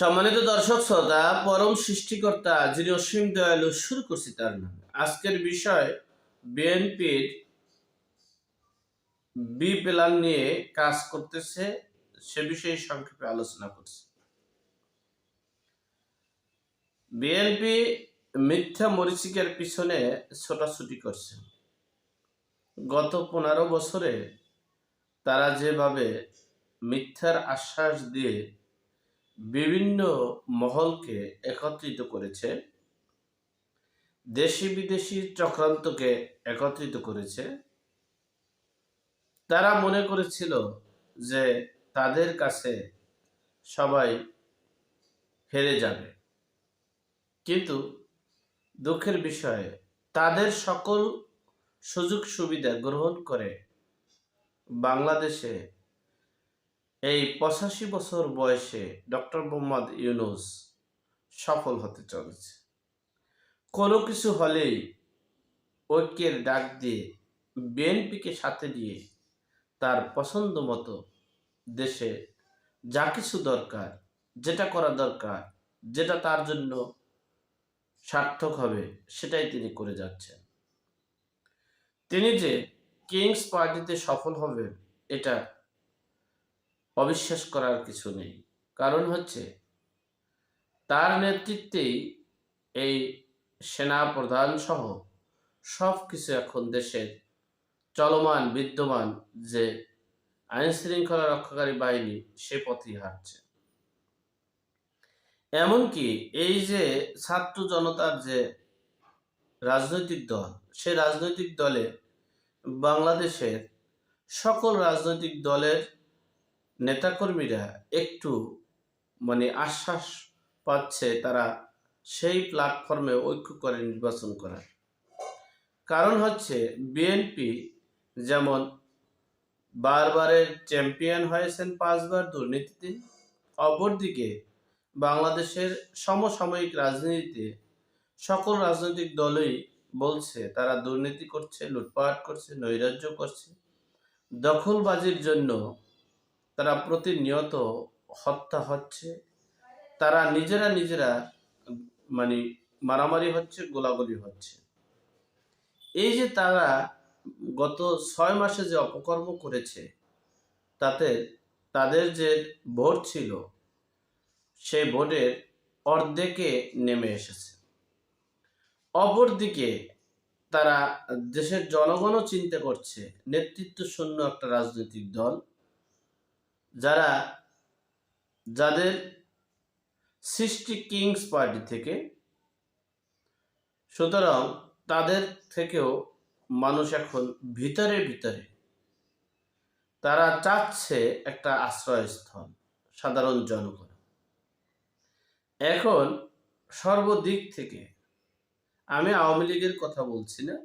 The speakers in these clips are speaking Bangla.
সম্মানিত দর্শক শ্রোতা, পরম সৃষ্টিকর্তা যিনি অসীম দয়ালু, শুরু করছি তার নামে। আজকের বিষয়, বিএনপির বি প্ল্যান নিয়ে কাজ করতেছে, সে বিষয়ে সংক্ষেপে আলোচনা করছি। বিএনপি মিথ্যা মরিচিকার পিছনে ছোটাছুটি করছে। গত পনেরো বছরে তারা যেভাবে মিথ্যার আশ্বাস দিয়ে বিভিন্ন মহলকে একত্রিত করেছে। দেশি বিদেশি চক্রান্তকে একত্রিত করেছে। তারা মনে করেছিল যে তাদের কাছে সবাই হেরে যাবে। কিন্তু দুঃখের বিষয়ে, তাদের সকল সুযোগ সুবিধা গ্রহণ করে বাংলাদেশে এই পঁচাশি বছর বয়সে ডক্টর মোহাম্মদ ইউনুস সফল হতে চলেছে। কোনো কিছু হলেই ঐক্যের ডাক দিয়ে বিএনপিকে সাথে দিয়ে তার পছন্দ মতো দেশে যা কিছু দরকার, যেটা করা দরকার, যেটা তার জন্য সার্থক হবে, সেটাই তিনি করে যাচ্ছেন। তিনি যে কিংস পার্টিতে সফল হবেন, এটা অবিশ্বাস করার কিছু নেই। কারণ হচ্ছে, তার নেতৃত্বেই এই সেনা প্রধান সহ সব কিছু এখন দেশের চলমান, বিদ্যমান যে আইন শৃঙ্খলা রক্ষাকারী বাহিনী, সে পথেই হাঁটছে। এমনকি এই যে ছাত্র জনতার যে রাজনৈতিক দল সে রাজনৈতিক দলে বাংলাদেশের সকল রাজনৈতিক দলের নেতাকর্মীরা একটু মানে আশ্বাস পাচ্ছে তারা সেই প্ল্যাটফর্মে ঐক্য করে নির্বাচন করার। কারণ হচ্ছে বিএনপি যেমন বারবারের চ্যাম্পিয়ন হয়েছেন পাঁচবার দুর্নীতিতে, অপরদিকে বাংলাদেশের সমসাময়িক রাজনীতিতে সকল রাজনৈতিক দলই বলছে তারা দুর্নীতি করছে, লুটপাট করছে, নৈরাজ্য করছে। দখলবাজির জন্য তারা প্রতিনিয়ত হত্যা হচ্ছে। তারা নিজেরা নিজেরা মানে মারামারি হচ্ছে, গোলাগুলি হচ্ছে। এই যে তারা গত ছয় মাসে যে অপকর্ম করেছে, তাতে তাদের যে ভোট ছিল, সেই ভোটের অর্ধেকে নেমে এসেছে। অপরদিকে তারা দেশের জনগণও চিন্তা করছে নেতৃত্ব শূন্য একটা রাজনৈতিক দল যারা যাদের সৃষ্টি কিংস পার্টি থেকে, সুতরাং তাদের থেকেও মানুষ এখন ভিতরে ভিতরে। তারা চাচ্ছে একটা আশ্রয়স্থল, সাধারণ জনগণ। এখন সর্বদিক থেকে আমি আওয়ামী লীগের কথা বলছি না।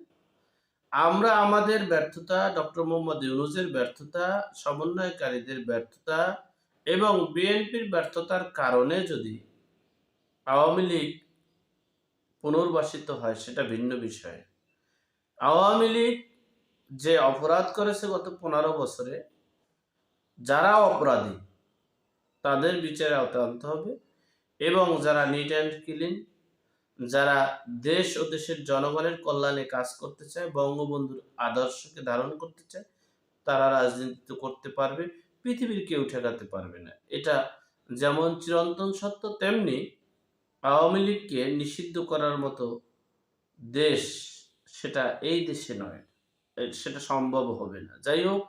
আমরা আমাদের ব্যর্থতা, ডক্টর মোহাম্মদ ইউনুসের ব্যর্থতা, সমন্বয়কারীদের ব্যর্থতা এবং বিএনপির ব্যর্থতার কারণে যদি আওয়ামী লীগ পুনর্বাসিত হয়, সেটা ভিন্ন বিষয়। আওয়ামী লীগ যে অপরাধ করেছে গত পনেরো বছরে, যারা অপরাধী, তাদের বিচারে আওতায় হবে এবং যারা নিট অ্যান্ড ক্লিন যারা দেশ ও দেশের জনগণের কল্যাণে কাজ করতে চায়, বঙ্গবন্ধুর আদর্শকে ধারণ করতে চায়, তারা রাজনীতি করতে পারবে, পৃথিবীর কেউ ঠেকাতে পারবে না। এটা যেমন চিরন্তন সত্য, তেমনি আওয়ামী লীগকে নিষিদ্ধ করার মতো দেশ সেটা এই দেশে নয়। সেটা সম্ভব হবে না। যাই হোক,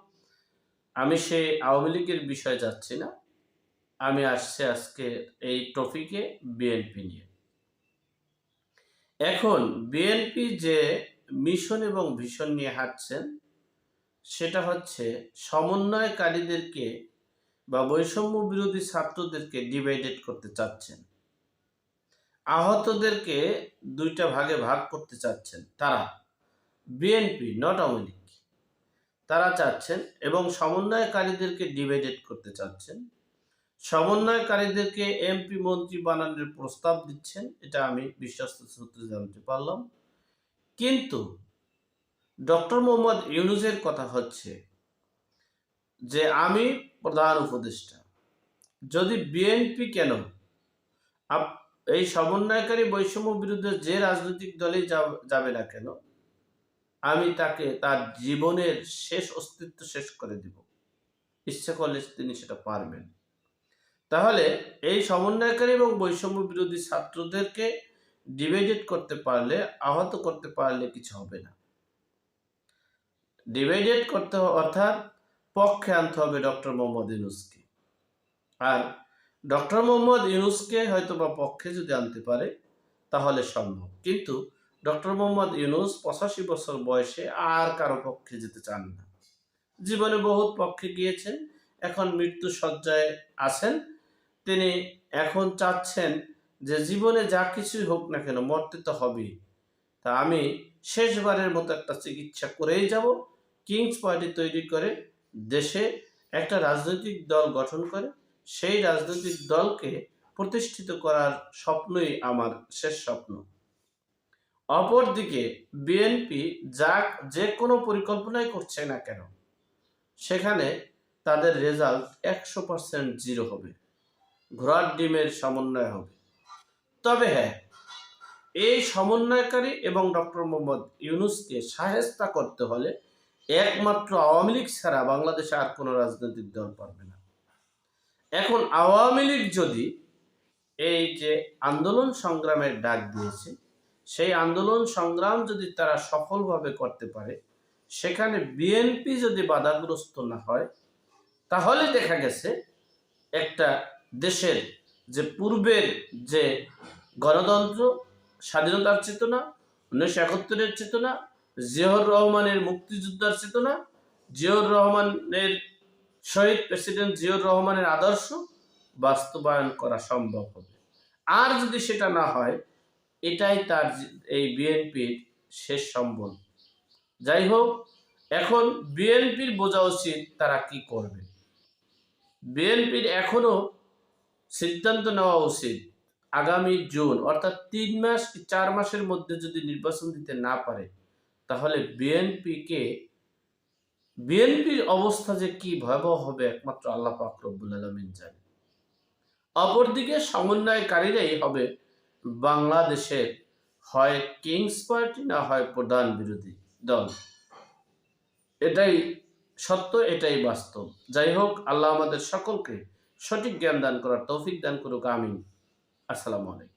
আমি সেই আওয়ামী লীগের বিষয়ে যাচ্ছি না। আমি আসছি আজকে এই টপিকে বিএনপি নিয়ে। এখন বিএনপি যে মিশন এবং ভিশন নিয়ে হাঁটছেন, সেটা হচ্ছে সমন্বয়কারীদেরকে বা বৈষম্য বিরোধী ছাত্রদেরকে ডিভাইডেড করতে চাচ্ছেন। আহতদেরকে দুইটা ভাগে ভাগ করতে চাচ্ছেন তারা। বিএনপি নট আওয়ামী তারা চাচ্ছেন এবং সমন্বয়কারীদেরকে ডিভাইডেড করতে চাচ্ছেন। সমন্বয়কারীদেরকে এমপি মন্ত্রী বানানোর প্রস্তাব দিচ্ছেন, এটা আমি বিশ্বস্ত সূত্রে জানতে পারলাম। কিন্তু ডক্টর মোহাম্মদ ইউনুসের কথা হচ্ছে যে, আমি প্রধান উপদেষ্টা, যদি বিএনপি কেন এই সমন্বয়কারী বৈষম্য বিরুদ্ধে যে রাজনৈতিক যাব- যাবে না কেন, আমি তাকে তার জীবনের শেষ অস্তিত্ব শেষ করে দিব। ইচ্ছা করলে তিনি সেটা পারবেন। তাহলে এই সমন্বয়কারী এবং বৈষম্য বিরোধী ছাত্রদেরকে ডিভাইডেড করতে পারলে, আহত করতে পারলে কিছু হবে না। ডিভাইডেড করতে অর্থাৎ পক্ষে আনতে হবে ডক্টর মোহাম্মদ ইউনুসকে। আর ডক্টর মোহাম্মদ ইউনুসকে হয়তো বা পক্ষে যদি আনতে পারে, তাহলে সম্ভব। কিন্তু ডক্টর মোহাম্মদ ইউনুস পঁচাশি বছর বয়সে আর কারও পক্ষে যেতে চান না। জীবনে বহুত পক্ষে গিয়েছেন, এখন মৃত্যু সজ্জায় আছেন। তিনি এখন চাচ্ছেন যে জীবনে যা কিছুই হোক না কেন মরতে তো হবেই। তা আমি শেষবারের মতো একটা চিকিৎসা করেই যাব। কিংস পার্টি তৈরি করে দেশে একটা রাজনৈতিক দল গঠন করে, সেই রাজনৈতিক দলকে প্রতিষ্ঠিত করার স্বপ্নই আমার শেষ স্বপ্ন। অপরদিকে বিএনপি যা যে কোনো পরিকল্পনাই করছে না কেন, সেখানে তাদের রেজাল্ট একশো পার্সেন্ট জিরো হবে। ঘোড়ার ডিমের সমন্বয় হবে। তবে হ্যাঁ এই সমন্বয়কারী এবং ডক্টর মোহাম্মদ ইউনুসকে সাহেস্তা করতে হলে একমাত্র আওয়ামী লীগ ছাড়া বাংলাদেশে আর কোনো রাজনৈতিক দল পারবে না। এখন আওয়ামী লীগ যদি এই যে আন্দোলন সংগ্রামের ডাক দিয়েছে, সেই আন্দোলন সংগ্রাম যদি তারা সফলভাবে করতে পারে, সেখানে বিএনপি যদি বাধাগ্রস্ত না হয়, তাহলে দেখা গেছে একটা দেশের যে পূর্বের যে গণতন্ত্র, স্বাধীনতার চেতনা, উনিশশো একাত্তরের চেতনা, জিয়াউর রহমানের মুক্তিযোদ্ধার চেতনা, জিয়াউর রহমানের শহীদ প্রেসিডেন্ট জিয়াউর রহমানের আদর্শ বাস্তবায়ন করা সম্ভব হবে। আর যদি সেটা না হয়, এটাই তার এই বিএনপির শেষ সম্বল। যাই হোক, এখন বিএনপির বোঝা উচিত তারা কি করবে। বিএনপির এখনও সিদ্ধান্ত নেওয়া উচিত আগামী জুন, অর্থাৎ তিন মাস কি চার মাসের মধ্যে যদি নির্বাচন দিতে না পারে, তাহলে বিএনপিকে বিএনপির অবস্থা যে কি ভয়াবহ হবে একমাত্র আল্লাহ রব্বুল আলমিন জানে অপরদিকে সমন্বয়কারীরাই হবে বাংলাদেশের হয় কিংস পার্টি না হয় প্রধান বিরোধী দল। এটাই সত্য, এটাই বাস্তব। যাই হোক, আল্লাহ আমাদের সকলকে সঠিক জ্ঞান দান করার তৌফিক দান করুক আমিন। আসসালামু আলাইকুম।